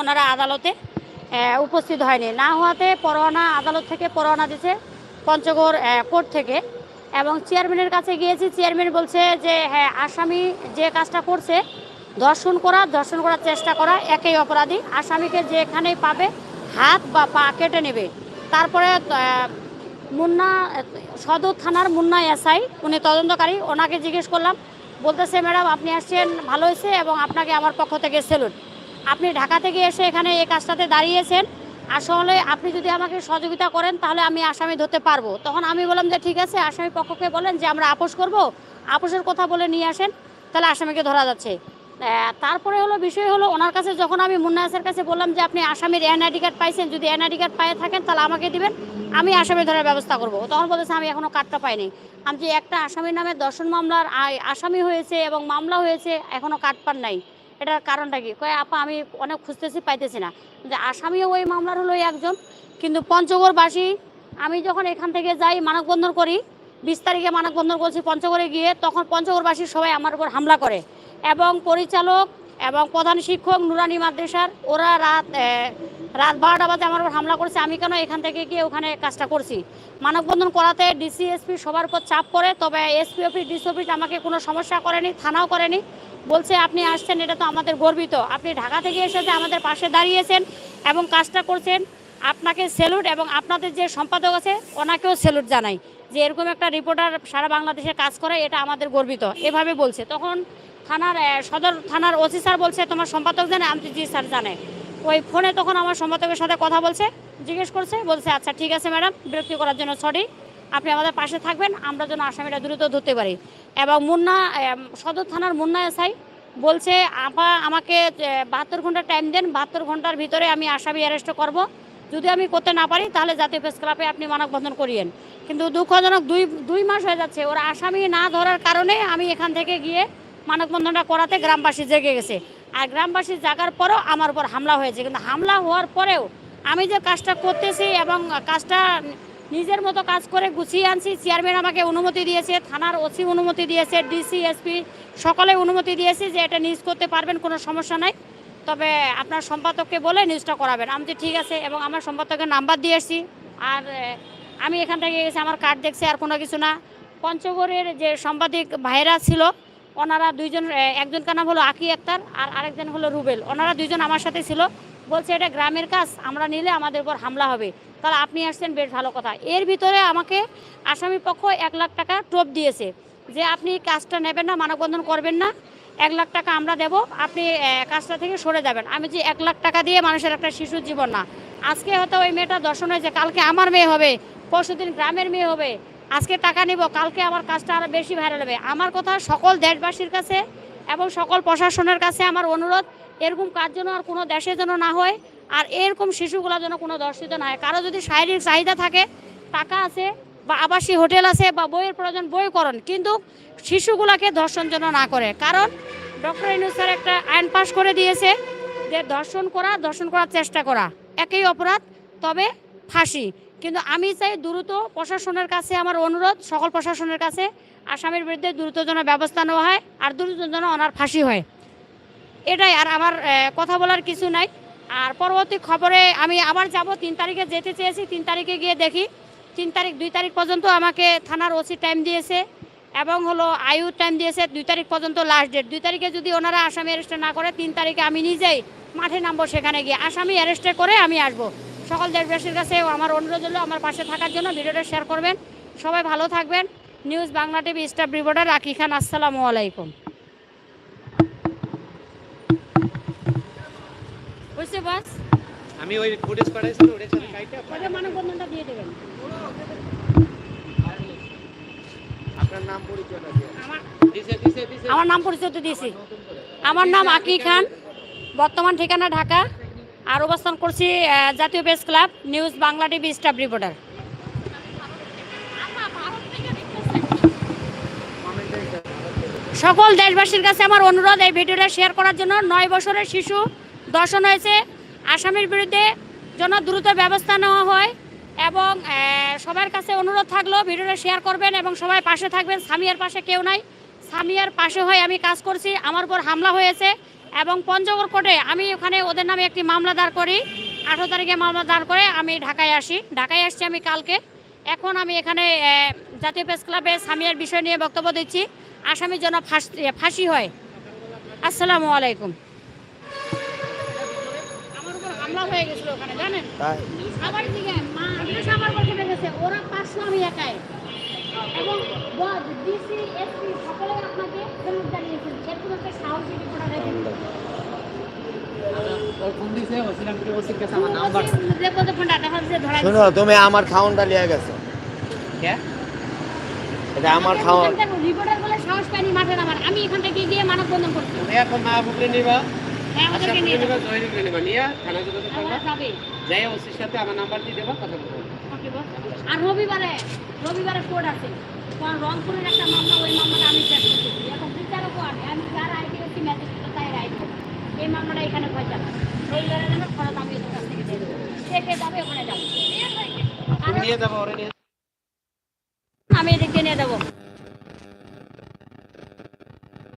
ওনারা আদালতে উপস্থিত হয়নি। না হওয়াতে পরোয়ানা আদালত থেকে পরোয়ানা দিছে পঞ্চগড় কোর্ট থেকে। এবং চেয়ারম্যানের কাছে গিয়েছি, চেয়ারম্যান বলছে যে হ্যাঁ আসামি যে কাজটা করছে, ধর্ষণ করা, ধর্ষণ করার চেষ্টা করা একই অপরাধী। আসামিকে যেখানেই পাবে, হাত বা পা কেটে নেবে। তারপরে মুন্না, সদর থানার মুন্না এসআই, উনি তদন্তকারী, ওনাকে জিজ্ঞেস করলাম, বলতেছে, ম্যাডাম, আপনি আসছেন, ভালো হয়েছে? এবং আপনাকে আমার পক্ষ থেকে সেলুট। আপনি ঢাকা থেকে এসে এখানে এই কাজটাতে দাঁড়িয়েছেন। আসলে আপনি যদি আমাকে সহযোগিতা করেন, তাহলে আমি আসামি ধরতে পারব। তখন আমি বললাম যে, ঠিক আছে। আসামি পক্ষকে বলেন যে, আমরা আপোষ করব। আপোষের কথা বলে নিয়ে আসেন। তাহলে আসামিকে ধরা যাচ্ছে। তারপরে হলো, বিষয় হলো, ওনার কাছে যখন আমি মুন্নাসের কাছে বললাম যে, আপনি আসামির এনআইডি কার্ড পাইছেন, যদি এনআইডি কার্ড পায়ে থাকেন, তাহলে আমাকে দিবেন। আমি আসামি ধরার ব্যবস্থা করব। তখন বলেছে আমি এখনও কার্ডটা পাইনি। আমি যে, একটা আসামির নামে দর্শন মামলার আসামি হয়েছে এবং মামলা হয়েছে এখনও কার্ড পান নাই। এটার কারণটা কি? কয়, আপা, আমি অনেক খুঁজতেছি, পাইতেছি না। যে আসামিও ওই মামলার হলো একজন, কিন্তু পঞ্চগড়বাসী, আমি যখন এখান থেকে যাই মানববন্ধন করি, বিশ তারিখে মানববন্ধন করছি পঞ্চগড়ে গিয়ে, তখন পঞ্চগড়বাসী সবাই আমার উপর হামলা করে। এবং পরিচালক এবং প্রধান শিক্ষক নুরানি মাদ্রাসার, ওরা রাত রাত বারোটা বাজে আমার হামলা করছে, আমি কেন এখান থেকে গিয়ে ওখানে কাজটা করছি? মানববন্ধন করাতে ডিসি এসপি সবার উপর চাপ পড়ে, তবে এসপি অফিস ডিসি অফিস আমাকে কোনো সমস্যা করেনি, থানাও করেনি। বলছে, আপনি আসছেন, এটা তো আমাদের গর্বিত। আপনি ঢাকা থেকে এসে যে আমাদের পাশে দাঁড়িয়েছেন এবং কাজটা করছেন। আপনাকে সেলুট এবং আপনাদের যে সম্পাদক আছে, ওনাকেও সেলুট জানাই যে এরকম একটা রিপোর্টার সারা বাংলাদেশে কাজ করে, এটা আমাদের গর্বিত। এভাবে বলছে। তখন থানার সদর থানার ওসি স্যার বলছে, তোমার সম্পাদক জানে? আমি জি স্যার, জানে। ওই ফোনে তখন আমার সম্পাদকের সাথে কথা বলছে, জিজ্ঞেস করছে, বলছে আচ্ছা ঠিক আছে ম্যাডাম, বিরক্তি করার জন্য সরি। আপনি আমাদের পাশে থাকবেন, আমরা যেন আসামিটা দ্রুত ধরতে পারি। এবং মুন্না সদর থানার মুন্না এসআই বলছে, আপা, আমাকে বাহাত্তর ঘণ্টা টাইম দেন, বাহাত্তর ঘণ্টার ভিতরে আমি আসামি অ্যারেস্ট করব। যদি আমি করতে না পারি, তাহলে জাতীয় প্রেস ক্লাবে আপনি মানববন্ধন করিয়েন। কিন্তু দুঃখজনক দুই দুই মাস হয়ে যাচ্ছে, ওরা আসামি না ধরার কারণে আমি এখান থেকে গিয়ে মানববন্ধনটা করাতে গ্রামবাসী জেগে গেছে। আর গ্রামবাসী জাগার পরেও আমার উপর হামলা হয়েছে। কিন্তু হামলা হওয়ার পরেও আমি যে কাজটা করতেছি এবং কাজটা নিজের মতো কাজ করে গুছিয়ে আনছি, চেয়ারম্যান আমাকে অনুমতি দিয়েছে, থানার ওসি অনুমতি দিয়েছে, ডিসি, এসপি সকলে অনুমতি দিয়েছে যে এটা নিউজ করতে পারবেন, কোনো সমস্যা নাই। তবে আপনার সম্পাদককে বলে নিউজটা করাবেন। আমি যে ঠিক আছে এবং আমার সম্পাদকের নাম্বার দিয়ে আর আমি এখান থেকে গেছি আমার কার্ড দেখছি, আর কোনো কিছু না। পঞ্চগড়ের যে সাংবাদিক ভাইরা ছিল ওনারা দুইজন একজনকার নাম হলো আকি আক্তার আর আরেকজন হলো রুবেল। ওনারা দুইজন আমার সাথে ছিল। বলছে, এটা গ্রামের কাজ, আমরা নিলে আমাদের উপর হামলা হবে। তাহলে আপনি আসছেন, বেশ ভালো কথা। এর ভিতরে আমাকে আসামি পক্ষ এক লাখ টাকা টোপ দিয়েছে যে, আপনি কাজটা নেবেন না, মানববন্ধন করবেন না। এক লাখ টাকা আমরা দেব, আপনি কাজটা থেকে সরে যাবেন। আমি যে এক লাখ টাকা দিয়ে মানুষের একটা শিশুর জীবন না, আজকে হয়তো ওই মেয়েটা দর্শন হয়েছে, কালকে আমার মেয়ে হবে, পরশুদিন গ্রামের মেয়ে হবে। আজকে টাকা নিব, কালকে আমার কাজটা আরও বেশি ভাইরাল হবে। আমার কথা সকল দেশবাসীর কাছে এবং সকল প্রশাসনের কাছে আমার অনুরোধ, এরকম কাজ যেন আর কোনো দেশে যেন না হয় আর এরকম শিশুগুলো যেন কোনো দর্শিত না হয়। কারও যদি শারীরিক চাহিদা থাকে, টাকা আছে বা আবাসী হোটেল আছে বা বইয়ের প্রয়োজন, বই করেন। কিন্তু শিশুগুলাকে ধর্ষণ যেন না করে। কারণ ডক্টর ইনু স্যার একটা আইন পাশ করে দিয়েছে যে ধর্ষণ করা, ধর্ষণ করার চেষ্টা করা, একই অপরাধ। তবে ফাঁসি। কিন্তু আমি চাই দ্রুত প্রশাসনের কাছে আমার অনুরোধ, সকল প্রশাসনের কাছে আসামির বিরুদ্ধে দ্রুত যেন ব্যবস্থা নেওয়া হয় আর দ্রুত যেন ওনার ফাঁসি হয়। এটাই, আর আমার কথা বলার কিছু নাই। আর পরবর্তী খবরে আমি আবার যাব, তিন তারিখে যেতে চেয়েছি, তিন তারিখে গিয়ে দেখি। তিন তারিখ, দুই তারিখ পর্যন্ত আমাকে থানার ওসি টাইম দিয়েছে এবং হলো আয়ু টাইম দিয়েছে, দুই তারিখ পর্যন্ত লাস্ট ডেট দুই তারিখে যদি ওনারা আসামি অ্যারেস্ট না করে, তিন তারিখে আমি নিজেই মাঠে নামবো সেখানে গিয়ে। আসামি অ্যারেস্টে করে আমি আসব। সকল দেশবাসীর কাছে আমার অনুরোধ হলো আমার পাশে থাকার জন্য ভিডিওটা শেয়ার করবেন। সবাই ভালো থাকবেন। News Bangla TV staff reporter Raki Khan আসসালামু আলাইকুম। বুঝতে পারছ? আমি ওই ফুটেজ করাইছিল ওটার সাথে কাইটা ওদের মানববন্ধনটা দিয়ে দেবেন। আপনার নাম পরিচয়টা দিয়ে। আমার নাম পরিচয় তো দিয়েছি। আমার নাম আকি খান। বর্তমান ঠিকানা ঢাকা। আর অবস্থান করছি জাতীয় press club news Bangla TV staff reporter. সকল দেশবাসীর কাছে আমার অনুরোধ এই ভিডিওটা শেয়ার করার জন্য। নয় বছরের শিশু দর্শন হয়েছে। আসামির বিরুদ্ধে যেন দ্রুত ব্যবস্থা নেওয়া হয় এবং সবার কাছে অনুরোধ থাকল ভিডিওটা শেয়ার করবেন এবং সবাই পাশে থাকবেন। সামিয়ার পাশে কেউ নাই। সামিয়ার পাশে হয়ে আমি কাজ করছি। আমার উপর হামলা হয়েছে। এবং পঞ্চগড় কোর্টে আমি ওখানে ওদের নামে একটি মামলা দাঁড় করি। আঠারো তারিখে মামলা দাঁড় করে আমি ঢাকায় আসি। ঢাকায় আসছি আমি কালকে। এখন আমি এখানে জাতীয় প্রেস ক্লাবে সামিয়ার বিষয় নিয়ে বক্তব্য দিচ্ছি। আসামির জন্য ফাঁস- ফাঁসি হয়। আসসালামু আলাইকুম। আমার উপর হামলা হয়ে গেছিল ওখানে জানেন? তাই। দিকে মা আমার গেছে। ওরা পাঁচশো আমি একাই। এবং ডিসি এসপি সকলে আপনাকে ফেরত জানিয়েছেন এরকম একটা সাহসী রিপোর্টার রেখেছেন ওর ফোন দিছে ওসিলাম কি ওসির কাছে আমার নাম্বার রেপোর্টে ফোনটা দেখা যাচ্ছে ধরা শুনো তুমি আমার খাওনটা লিয়ে গেছো। এটা আমার খাওয়া রিপোর্টার বলে সাহস পাইনি মাঠে নামার আমি এখান থেকে গিয়ে মানববন্ধন করছি এখন মা বুকলে নিবা। হ্যাঁ ওদেরকে নিয়ে নিবা যাব জয় নিবা। নিয়া থানা যোগাযোগ যাবে যাই ওসির সাথে আমার নাম্বার দিয়ে দেবা কথা বলব। আর রবিবারে রবিবারে কোর্ট আছে। কারণ রংপুরের একটা মামলা ওই মামলাটা আমি এখন যার রায় দিয়েছি ম্যাজিস্ট্রেট তাই রায় এই মামলাটা এখানে ফয়সালা রবিবারে যেন খরচ আমি ওদের কাছ থেকে দিয়ে দেবো কে কে যাবে ওখানে যাব তুমি